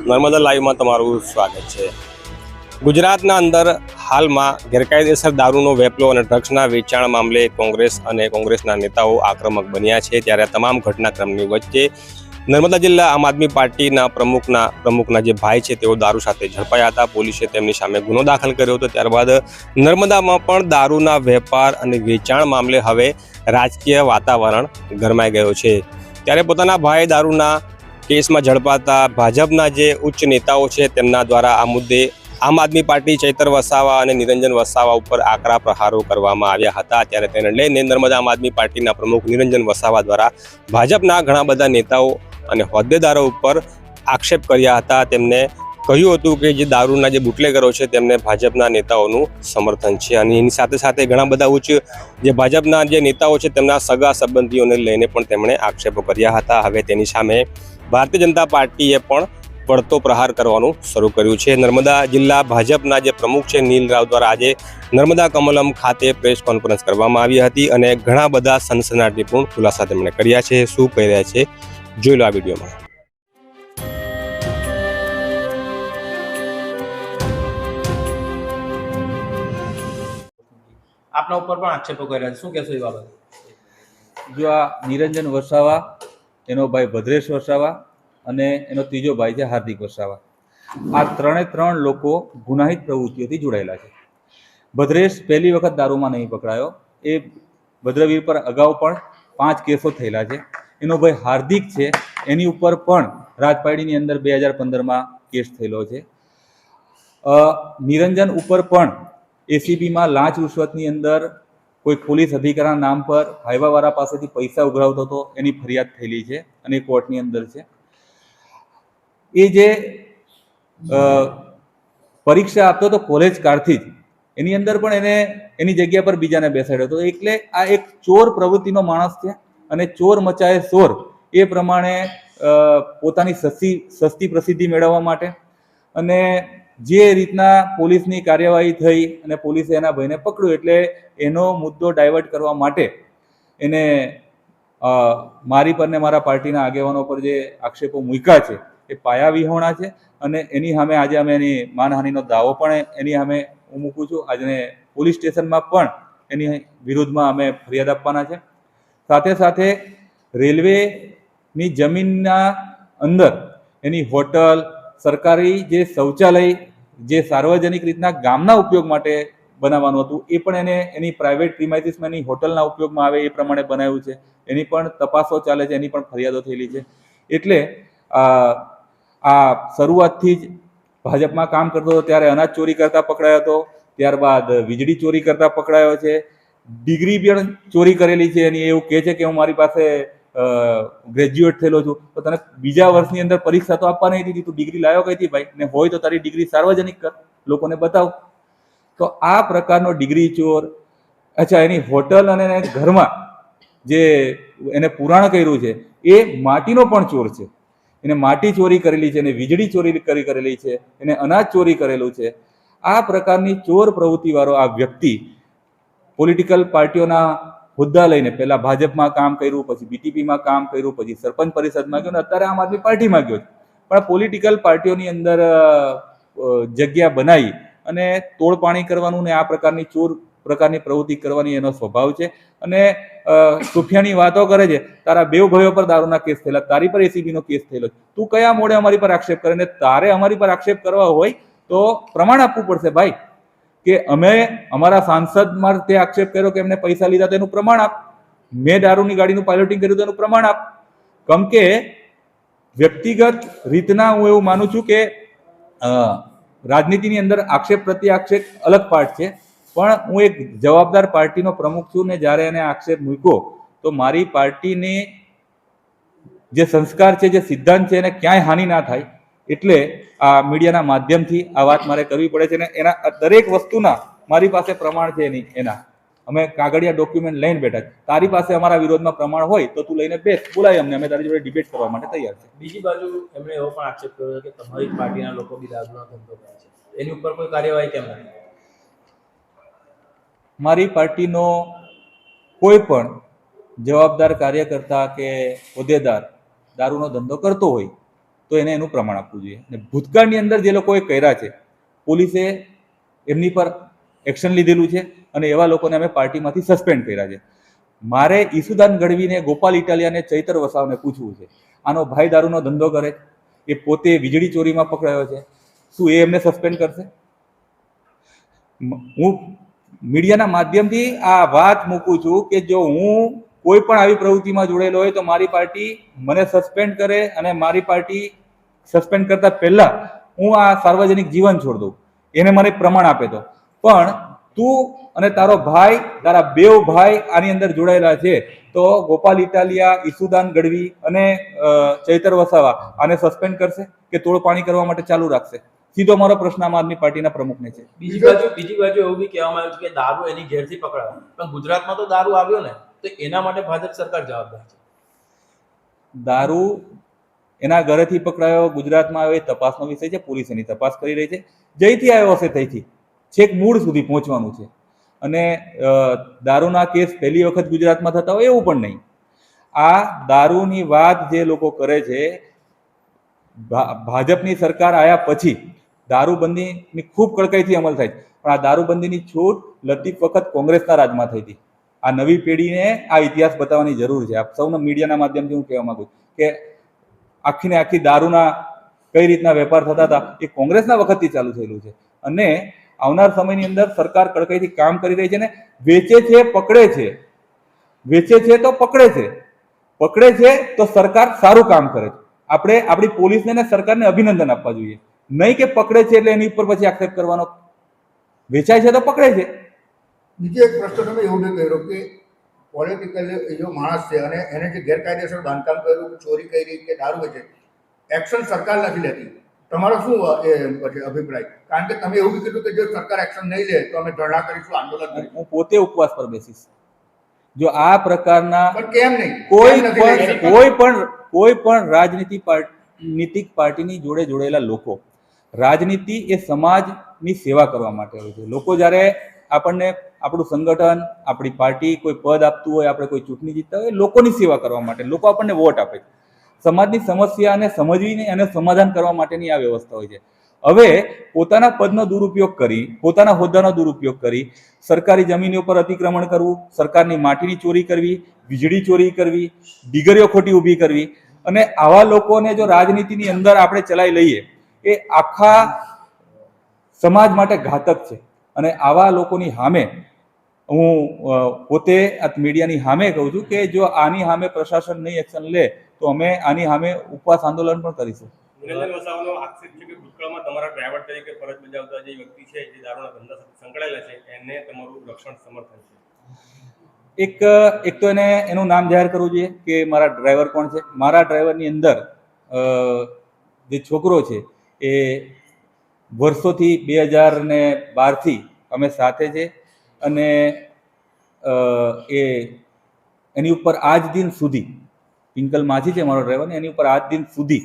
નર્મદા લાઈવમાં તમારું સ્વાગત છે. ગુજરાતના અંદર હાલમાં ગેરકાયદેસર દારૂનો વેપલો અને ડ્રગ્સના વેચાણ મામલે કોંગ્રેસ અને કોંગ્રેસના નેતાઓ આક્રમક બન્યા છે. ત્યારે તમામ ઘટનાક્રમની વચ્ચે નર્મદા જિલ્લા આમ આદમી પાર્ટીના પ્રમુખના પ્રમુખના જે ભાઈ છે તેઓ દારૂ સાથે ઝડપાયા હતા. પોલીસે તેમની સામે ગુનો દાખલ કર્યો હતો. ત્યારબાદ નર્મદામાં પણ દારૂના વેપાર અને વેચાણ મામલે હવે રાજકીય વાતાવરણ ગરમાઈ ગયો છે. ત્યારે પોતાના ભાઈ દારૂના કેસમાં ઝડપાતા ભાજપના જે ઉચ્ચ નેતાઓ છે, તેમના દ્વારા આ મુદ્દે આમ આદમી પાર્ટી ચૈતર વસાવા અને નિરંજન વસાવા ઉપર આકરા પ્રહારો કરવામાં આવ્યા હતા. ત્યારે તેને લઈને નર્મદા આમ આદમી પાર્ટીના પ્રમુખ નિરંજન વસાવા દ્વારા ભાજપના ઘણા બધા નેતાઓ અને હોદ્દેદારો ઉપર આક્ષેપ કર્યા હતા. તેમને કહ્યું હતું કે જે દારૂના જે બુટલેગરો છે, તેમને ભાજપના નેતાઓનું સમર્થન છે અને એની સાથે સાથે ઘણા બધા ઉચ્ચ જે ભાજપના જે નેતાઓ છે, તેમના સગા સંબંધીઓને લઈને પણ તેમણે આક્ષેપો કર્યા હતા. હવે તેની સામે ભારતીય જનતા પાર્ટીએ પણ પડતો પ્રહાર કરવાનું શરૂ કર્યું છે. નર્મદા જિલ્લા ભાજપના જે પ્રમુખ છે નીલ રાવ દ્વારા આજે નર્મદા કમલમ ખાતે પ્રેસ કોન્ફરન્સ કરવામાં આવી હતી અને ઘણા બધા સનસનાટીપૂર્ણ ખુલાસા તેમણે કર્યા છે. શું કહી રહ્યા છે? જોઈ લો આ વિડીયોમાં. આપના ઉપર પણ આક્ષેપો કર્યા છે. શું કહેશો એ બાબત? જો આ નિરંજન વસાવા એનો ભાઈ ભદ્રેશ વસાવા અને એનો ત્રીજો ભાઈ છે હાર્દિક વસાવા. આ ત્રણે ત્રણ લોકો ગુનાહિત પ્રવૃત્તિઓથી જોડાયેલા છે. ભદ્રેશ પહેલી વખત દારૂમાં નહીં પકડાયો. એ ભદ્રવીર પર અગાઉ પણ પાંચ કેસો થયેલા છે. એનો ભાઈ હાર્દિક છે. એની ઉપર પણ રાજપાડીની અંદર બે હજાર પંદરમાં કેસ થયેલો છે. નિરંજન ઉપર પણ એસીબીમાં લાંચ રૂશ્વતની અંદર કોઈ પોલીસ અધિકારીના નામ પર હાઈવાવાળા પાસેથી પૈસા ઉઘરાવતો હતો, એની ફરિયાદ થયેલી છે અને કોર્ટની અંદર છે. એ જે પરીક્ષા આપતો હતો કોલેજ કાળથી જ, એની અંદર પણ એને એની જગ્યા પર બીજાને બેસાડ્યો હતો. એટલે આ એક ચોર પ્રવૃત્તિનો માણસ છે અને ચોર મચાએ ચોર એ પ્રમાણે પોતાની સસ્તી સસ્તી પ્રસિદ્ધિ મેળવવા માટે અને જે રીતના પોલીસની કાર્યવાહી થઈ અને પોલીસે એના ભાઈને પકડ્યું એટલે એનો મુદ્દો ડાયવર્ટ કરવા માટે એને મારી પર ને મારા પાર્ટીના આગેવાનો પર જે આક્ષેપો મૂક્યા છે, એ પાયા વિહોણા છે અને એની સામે આજે અમે એની માનહાનિનો દાવો પણ એની સામે હું મૂકું છું. આજને પોલીસ સ્ટેશનમાં પણ એની વિરુદ્ધમાં અમે ફરિયાદ આપવાના છે. સાથે સાથે રેલવેની જમીનના અંદર એની હોટલ સરકારી જે શૌચાલય, જે સાર્વજનિક રીતના ગામના ઉપયોગ માટે બનાવવાનું હતું, એ પણ એને એની પ્રાઇવેટ પ્રિમાઇસીસમાં એની હોટલના ઉપયોગમાં આવે એ પ્રમાણે બનાવ્યું છે. એની પણ તપાસો ચાલે છે, એની પણ ફરિયાદો થયેલી છે. એટલે આ શરૂઆતથી જ ભાજપમાં કામ કરતો હતો, ત્યારે અનાજ ચોરી કરતા પકડાયો હતો, ત્યારબાદ વીજળી ચોરી કરતા પકડાયો છે. ડિગ્રી પણ ચોરી કરેલી છે એની એવું કહે છે કે હું મારી પાસે ગ્રેજ્યુએટ થયેલો છું, તો તને બીજા વર્ષની અંદર પરીક્ષા તો આપવા નહીં દીધી, તું ડિગ્રી લાવ્યો કઈ ભાઈ? ને હોય તો તારી ડિગ્રી સાર્વજનિક કર, લોકોને બતાવ. તો આ પ્રકારનો ડિગ્રી ચોર, અચ્છા, એની હોટલ અને ઘરમાં જે એને પુરાણ કર્યું છે, એ માટીનો પણ ચોર છે. એને માટી ચોરી કરેલી છે, એને વીજળી ચોરી કરી કરેલી છે, એને અનાજ ચોરી કરેલું છે. આ પ્રકારની ચોર પ્રવૃત્તિવાળો આ વ્યક્તિ પોલિટિકલ પાર્ટીઓના હોદ્દા લઈને પહેલા ભાજપમાં કામ કર્યું, પછી બીટીપીમાં કામ કર્યું, પછી સરપંચ પરિષદમાં ગયો અને અત્યારે આમ આદમી પાર્ટીમાં ગયો પણ પોલિટિકલ પાર્ટીઓની અંદર જગ્યા બનાવી અને તોડપાણી કરવાનું ને આ પ્રકારની ચોર પ્રકારની પ્રવૃત્તિ કરવાની એનો સ્વભાવ છે. અને સુફિયાની વાતો કરે છે, તારા બેવ ભાઈઓ પર દારૂના કેસ થયેલા, તારી પર એસીબી નો કેસ થયેલો તું કયા મોડે અમારી પર આક્ષેપ કરે? ને તારે અમારી પર આક્ષેપ કરવા હોય તો પ્રમાણ આપવું પડશે, ભાઈ. કે અમે અમારા સાંસદમાં તે આક્ષેપ કર્યો કે એમને પૈસા લીધા તેનું પ્રમાણ આપ. મેં દારૂની ગાડીનું પાયલોટિંગ કર્યું તેનું પ્રમાણ આપ. કમ કે વ્યક્તિગત રીતના હું એવું માનું છું કે રાજનીતિની અંદર આક્ષેપ પ્રત્યે આક્ષેપ અલગ પાર્ટ છે. પણ હું એક જવાબદાર પાર્ટીનો પ્રમુખ છું ને જ્યારે એને આક્ષેપ મૂક્યો, તો મારી પાર્ટીની જે સંસ્કાર છે, જે સિદ્ધાંત છે, એને ક્યાંય હાનિ ના થાય. એટલે આ મીડિયાના માધ્યમથી આ વાત મારે કરવી પડે છે ને એના દરેક વસ્તુના મારી પાસે પ્રમાણ છે એની એના. અમે કાગળિયા ડોક્યુમેન્ટ લઈને બેઠા. તારી પાસે અમારા વિરોધમાં પ્રમાણ હોય તો તું લઈને બેસ. બોલાય અમને. અમે તારી જોડે ડિબેટ કરવા માટે તૈયાર છે બીજી બાજુ એમણે એવો પણ આક્ષેપ કર્યો કે તમારી પાર્ટીના લોકો બી દારૂનો ધંધો કરે છે. એની ઉપર કોઈ કાર્યવાહી કેમ નથી? મારી પાર્ટીનો કોઈ પણ જવાબદાર કાર્યકર્તા કે હોદ્દેદાર દારૂનો ધંધો કરતો હોય તો એને એનું પ્રમાણ આપવું જોઈએ. અને ભૂતકાળની અંદર જે લોકોએ કર્યા છે, પોલીસે એમની પર એક્શન લીધેલું છે અને એવા લોકોને અમે પાર્ટીમાંથી સસ્પેન્ડ કર્યા છે. મારે ઈસુદાન ગઢવીને ગોપાલ ઇટાલિયાને ચૈતર વસાવને પૂછવું છે. આનો ભાઈ દારૂનો ધંધો કરે એ પોતે વીજળી ચોરીમાં પકડાયો છે. શું એ એમને સસ્પેન્ડ કરશે? હું મીડિયાના માધ્યમથી આ વાત મૂકું છું કે જો હું કોઈ પણ આવી પ્રવૃત્તિમાં જોડેલો હોય તો મારી પાર્ટી મને સસ્પેન્ડ કરે અને મારી પાર્ટી સસ્પેન્ડ કરતા પહેલા હું આ સાર્વજનિક જીવન છોડ દઉં. એને મને પ્રમાણ આપે તો. પણ તું અને તારો ભાઈ તારા બેવ ભાઈ આની અંદર જોડાયેલા છે તો ગોપાલ ઇટાલિયા ઈસુદાન ગઢવી અને ચૈતર વસાવા આને સસ્પેન્ડ કરશે કે તોડ પાણી કરવા માટે ચાલુ રાખશે? સીધો મારો પ્રશ્ન આમ આદમી પાર્ટીના પ્રમુખને છે. બીજી બાજુ બીજી બાજુ એવું બી કહેવામાં આવ્યું છે કે દારૂ એની ઘેરથી પકડાયો પણ ગુજરાતમાં તો દારૂ આવ્યો ને તો એના માટે ભાજપ સરકાર જવાબદાર છે. દારૂ એના ઘરેથી પકડાયો. ગુજરાતમાં આવ્યો. એ તપાસનો વિષય છે. પોલીસ એની તપાસ કરી રહી છે. જઈથી આવ્યો હશે તઈથી છેક મૂળ સુધી પહોંચવાનું છે. અને દારૂના કેસ પહેલી વખત ગુજરાતમાં થતા હોય એવું પણ નહીં. આ દારૂની વાત જે લોકો કરે છે ભાજપની સરકાર આવ્યા પછી દારૂબંધીની ખૂબ કડકાઈથી અમલ થાય પણ આ દારૂબંધીની છૂટ લતીફ વખત કોંગ્રેસના રાજમાં થઈ હતી. આ નવી પેઢીને આ ઇતિહાસ બતાવવાની જરૂર છે. આપ સૌના મીડિયાના માધ્યમથી હું કહેવા માંગુ કે આખીને આખી દારૂના કઈ રીતના વેપાર થતા હતા, એ કોંગ્રેસના વખતથી ચાલુ થયેલું છે. અને આવનાર સમયની અંદર સરકાર કડકાઈથી કામ કરી રહી છે ને, વેચે છે, પકડે છે. વેચે છે તો પકડે છે. પકડે છે તો સરકાર સારું કામ કરે છે. આપણે આપણી પોલીસને અને સરકારને અભિનંદન આપવા જોઈએ. નહીં કે પકડે છે એટલે એની ઉપર પછી આક્ષેપ કરવાનો. વેચાય છે તો પકડે છે. બીજો એક પ્રશ્ન તમે એવું કર્યો કે પોલિટિકલી એ જો માણસ છે અને એને જે ગેરકાયદેસર બાંધકામ કર્યું ચોરી કરી કે દારૂ વેચે એક્શન સરકાર નથી લેતી. તમારો શું એ અભિપ્રાય? કારણ કે તમે એવું કીધું કે જો સરકાર એક્શન નહીં લે તો અમે ધરણા કરીશું આંદોલન કરીશું. હું પોતે ઉપવાસ પર બેસીશ. જો આ પ્રકારના પણ કેમ નહીં? કોઈ પણ કોઈ પણ કોઈ પણ રાજનીતિ નીતિક પાર્ટીની જોડે જોડાયેલા લોકો રાજનીતિ એ સમાજની સેવા કરવા માટે હોય છે. લોકો જ્યારે આપણને આપણું સંગઠન, આપણી પાર્ટી કોઈ પદ આપતું હોય, આપણે કોઈ ચૂંટણી જીતતા હોય લોકોની સેવા કરવા માટે, લોકો આપણને વોટ આપે છે. સમાજની સમસ્યાને સમજવીને અને સમાધાન કરવા માટેની આ વ્યવસ્થા હોય છે. હવે પોતાના પદનો દુરુપયોગ કરી, પોતાના હોદ્દાનો દુરુપયોગ કરી, સરકારી જમીન ઉપર અતિક્રમણ કરવું, સરકારની માટીની ચોરી કરવી, વીજળી ચોરી કરવી, ડીગરીઓ ખોટી ઊભી કરવી અને આવા લોકોને જો રાજનીતિની અંદર આપણે ચલાવી લઈએ, એ આખા સમાજ માટે ઘાતક છે. અને આવા લોકોની સામે હું પોતે આ મીડિયાની સામે કહું છું કે જો આની સામે પ્રશાસન નહીં એક્શન લે તો અમે આની સામે ઉપવાસ આંદોલન પણ કરીશું. નિરંજન વસાવાનો આક્ષેપ છે કે ભૂતકાળમાં તમારા ડ્રાઈવર તરીકે ફરજ બજાવતા જે વ્યક્તિ છે જે દારૂના ધંધા સાથે સંકળાયેલા છે એને તમારું રક્ષણ સમર્થન છે. એક એક તો એને એનું નામ જાહેર કરવું જોઈએ કે મારા ડ્રાઈવર કોણ છે? મારા ડ્રાઈવરની અંદર જે છોકરો છે એ વર્ષોથી બે હજાર ને બારથી અમે સાથે છે. અને એ એની ઉપર આજ દિન સુધી, પિંકલ માછી છે મારો ડ્રાઈવર, એની ઉપર આજ દિન સુધી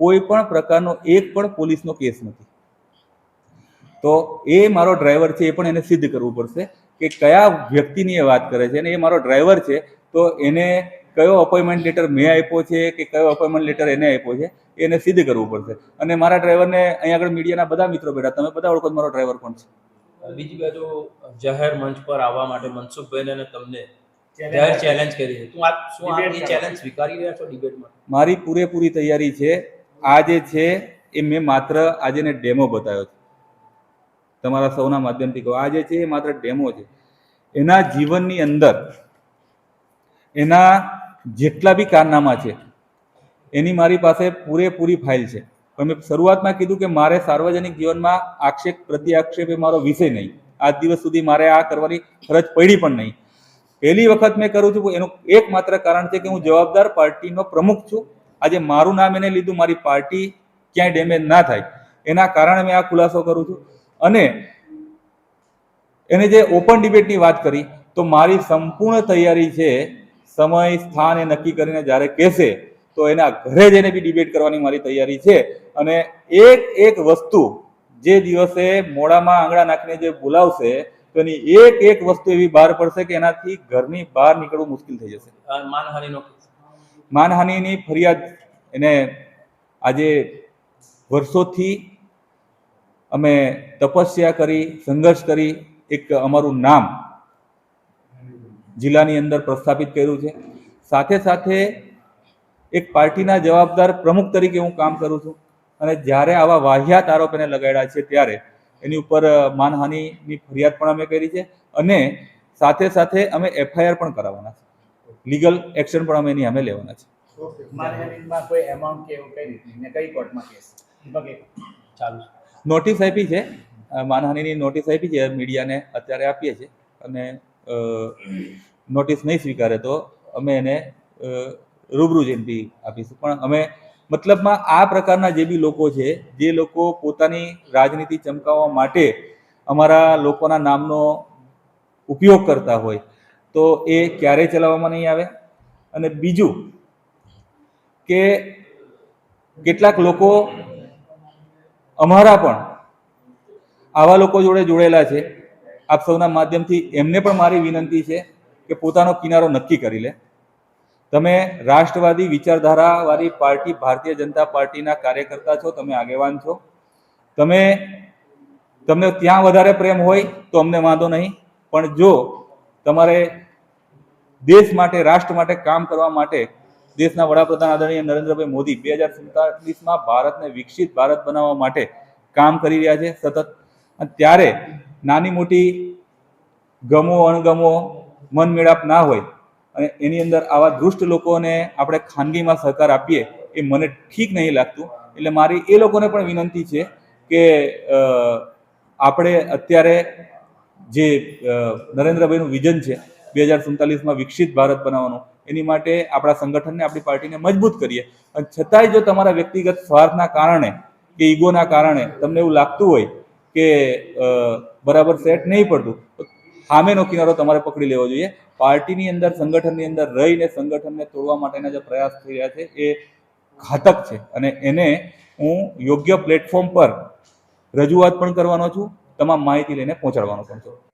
કોઈ પણ પ્રકારનો એક પણ પોલીસનો કેસ નથી. તો એ મારો ડ્રાઈવર છે, એ પણ એને સિદ્ધ કરવું પડશે કે કયા વ્યક્તિની એ વાત કરે છે. અને એ મારો ડ્રાઈવર છે, તો એને કયો અપોઇન્ટમેન્ટ લેટર મેં આપ્યો છે, કે કયો અપોઇન્ટમેન્ટ લેટર એને આપ્યો છે એને સિદ્ધ કરવું પડશે. અને મારા ડ્રાઈવરને અહીંયા આગળ મીડિયાના બધા મિત્રો બેઠા તમે બધા ઓળખો મારો ડ્રાઈવર કોણ છે? બીજી બાજુ જાહેર મંચ પર આવવા માટે મનસુખભાઈને અને તમને જાહેર ચેલેન્જ કરી છે. તું આ શું આપ એ ચેલેન્જ સ્વીકારી રહ્યા છો ડિબેટમાં મારી પૂરેપૂરી તૈયારી છે. આ જે છે એ મેં માત્ર આજે ને ડેમો બતાવ્યો છે. તમારા સૌના માધ્યમથી કહો. આ જે છે એ માત્ર ડેમો છે. એના જીવનની અંદર એના જેટલા બી કારનામા છે એની મારી પાસે પૂરેપૂરી ફાઇલ છે. પણ મેં શરૂઆતમાં કીધું કે મારે સાર્વજનિક જીવનમાં આક્ષેપ પ્રતિ આક્ષેપ એ મારો વિષય નહીં. આજ દિવસ સુધી મારે આ કરવાની ફરજ પડી પણ નહીં. પહેલી વખત મેં કરું છું, એનું એકમાત્ર કારણ છે કે હું જવાબદાર પાર્ટીનો પ્રમુખ છું. આજે મારું નામ એને લીધું, મારી પાર્ટી ક્યાંય ડેમેજ ના થાય. એના કારણે મેં આ ખુલાસો કરું છું. અને એને જે ઓપન ડિબેટની વાત કરી, તો મારી સંપૂર્ણ તૈયારી છે, સમય, સ્થાન એ નક્કી કરીને જ્યારે કહેશે તો એના ઘરે જઈને બી ડિબેટ કરવાની મારી તૈયારી છે. અને એક એક વસ્તુ જે દિવસે મોડામાં આંગળા નાખીને જે બોલાવશે તો એની એક એક વસ્તુ એવી બહાર પડશે કે એનાથી ઘરની બહાર નીકળવું મુશ્કેલ થઈ જશે. માનહાનિનો માનહાનિની ફરિયાદ એને આજે વર્ષોથી અમે તપસ્યા કરી સંઘર્ષ કરી એક અમારું નામ જિલ્લાની અંદર પ્રસ્થાપિત કર્યું છે. સાથે સાથે એક પાર્ટીના જવાબદાર પ્રમુખ તરીકે હું કામ કરું છું. અને જ્યારે આવા વાહિયાત આરોપ એને લગાડ્યા છે ત્યારે એની ઉપર માનહાનિની ફરિયાદ પણ અમે કરી છે અને સાથે સાથે અમે એફઆઈઆર પણ કરાવવાના છે. લીગલ એક્શન પણ અમે એની અમે લેવાના છે. માર્કેટિંગમાં કોઈ એમાઉન્ટ કે એવું કઈ રીતની ને કોર્ટમાં કેસ ચાલુ. છે. નોટિસ આપી છે. માનહાનિની નોટિસ આપી છે. મીડિયાને અત્યારે આપીએ છીએ. અને નોટિસ નહીં સ્વીકારે તો અમે એને રૂબરૂ જઈને આપીશું. પણ અમે મતલબમાં આ પ્રકારના જે બી લોકો છે, જે લોકો પોતાની રાજનીતિ ચમકાવવા માટે અમારા લોકોના નામનો ઉપયોગ કરતા હોય, તો એ ક્યારેય ચલાવવામાં નહીં આવે? અને બીજું કે કેટલાક લોકો અમારા પણ આવા લોકો જોડે જોડેલા છે. આપ સૌના માધ્યમથી એમને પણ મારી વિનંતી છે કે પોતાનો કિનારો નક્કી કરી લે. તમે રાષ્ટ્રવાદી વિચારધારાવાળી પાર્ટી, ભારતીય જનતા પાર્ટીના કાર્યકર્તા છો, તમે આગેવાન છો. તમે, તમને ત્યાં વધારે પ્રેમ હોય તો અમને વાંધો નહીં. પણ જો તમારે દેશ માટે, રાષ્ટ્ર માટે કામ કરવા માટે દેશના વડાપ્રધાન આદરણીય નરેન્દ્રભાઈ મોદી બે હજાર સુડતાલીસમાં ભારતને વિકસિત ભારત બનાવવા માટે કામ કરી રહ્યા છે સતત. ત્યારે નાની મોટી ગમો અણગમો મન મેળાપ ના હોય એની અંદર આવા દુષ્ટ લોકોને આપણે ખાનગીમાં સહકાર આપીએ એ મને ઠીક નહીં લાગતું. એટલે મારી એ લોકોને પણ વિનંતી છે કે આપણે અત્યારે જે નરેન્દ્રભાઈનું વિઝન છે બે હજાર સુડતાલીસમાં વિકસિત ભારત બનાવવાનું, એની માટે આપણા સંગઠનને, આપણી પાર્ટીને મજબૂત કરીએ. અને છતાંય જો તમારા વ્યક્તિગત સ્વાર્થના કારણે કે ઈગોના કારણે તમને એવું લાગતું હોય કે બરાબર સેટ નહીં પડતું, તો સામેનો કિનારો તમારે પકડી લેવો જોઈએ. પાર્ટીની અંદર, સંગઠનની અંદર રહીને સંગઠનને તોડવા માટેના જે પ્રયાસ થઈ રહ્યા છે એ ઘાતક છે. અને એને હું યોગ્ય પ્લેટફોર્મ પર રજૂઆત પણ કરવાનો છું. તમામ માહિતી લઈને પહોંચાડવાનો પણ છું.